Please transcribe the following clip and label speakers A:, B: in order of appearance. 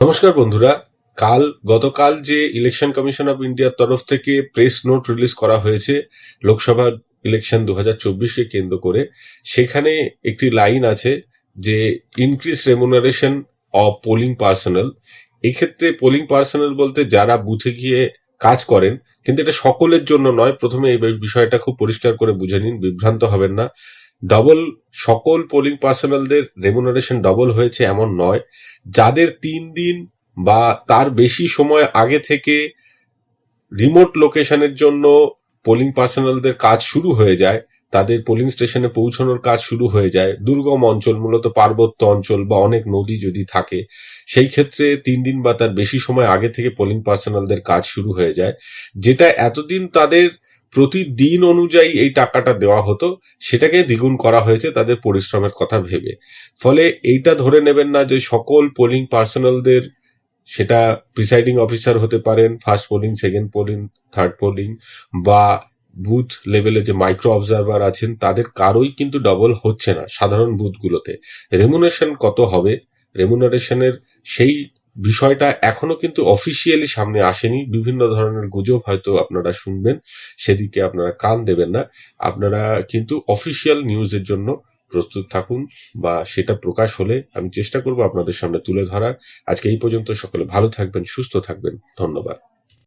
A: নমস্কার বন্ধুরা। কাল, গতকাল যে ইলেকশন কমিশন অফ ইন্ডিয়ার তরফ থেকে প্রেস নোট রিলিজ করা হয়েছে, লোকসভা ইলেকশন দু চব্বিশকে কেন্দ্র করে, সেখানে একটি লাইন আছে যে increase remuneration of polling personnel এক্ষেত্রে পোলিং পার্সোনাল বলতে যারা বুথে গিয়ে কাজ করেন, কিন্তু এটা সকলের জন্য নয়। প্রথমে এই বিষয়টা খুব পরিষ্কার করে বুঝে নিন, বিভ্রান্ত হবেন না। ডবল সকল পোলিং পার্সোনালদের রেমুনারেশন ডবল হয়েছে, এমন নয়। যাদের তিন দিন বা তার বেশি সময় আগে থেকে রিমোট লোকেশনের জন্য পোলিং পার্সোনালদের কাজ শুরু হয়ে যায়, তাদের পোলিং স্টেশনে পৌঁছানোর কাজ শুরু হয়ে যায়। দুর্গম অঞ্চল, মূলত পার্বত্য অঞ্চল বা অনেক নদী যদি থাকে, সেই ক্ষেত্রে তিন দিন বা তার বেশি সময় আগে থেকে পোলিং পার্সোনালদের কাজ শুরু হয়ে যায়। যেটা এতদিন তাদের প্রতিদিন অনুযায়ী এই টাকাটা দেওয়া হতো, সেটাকে দ্বিগুণ করা হয়েছে তাদের পরিশ্রমের কথা ভেবে। ফলে এইটা ধরে নেবেন না যে সকল পোলিং পার্সোনালদের সেটা প্রিসাইডিং অফিসার হতে পারেন first polling second polling third polling বা বুথ লেভেলে যে মাইক্রো অবজারভার আছেন, তাদের কারোই কিন্তু ডবল হচ্ছে না সাধারণ বুথগুলোতে রেমুনেশন কত হবে? রেমুনারেশনের সেই বিষয়টা এখনও কিন্তু অফিসিয়ালি সামনে আসেনি। বিভিন্ন ধরনের গুজব হয়তো আপনারা শুনবেন, সেদিকে আপনারা কান দেবেন না। আপনারা কিন্তু অফিসিয়াল নিউজের জন্য প্রস্তুত থাকুন বা সেটা প্রকাশ হলে আমি চেষ্টা করব আপনাদের সামনে তুলে ধরার। আজকে এই পর্যন্ত সকলে ভালো থাকবেন, সুস্থ থাকবেন। ধন্যবাদ।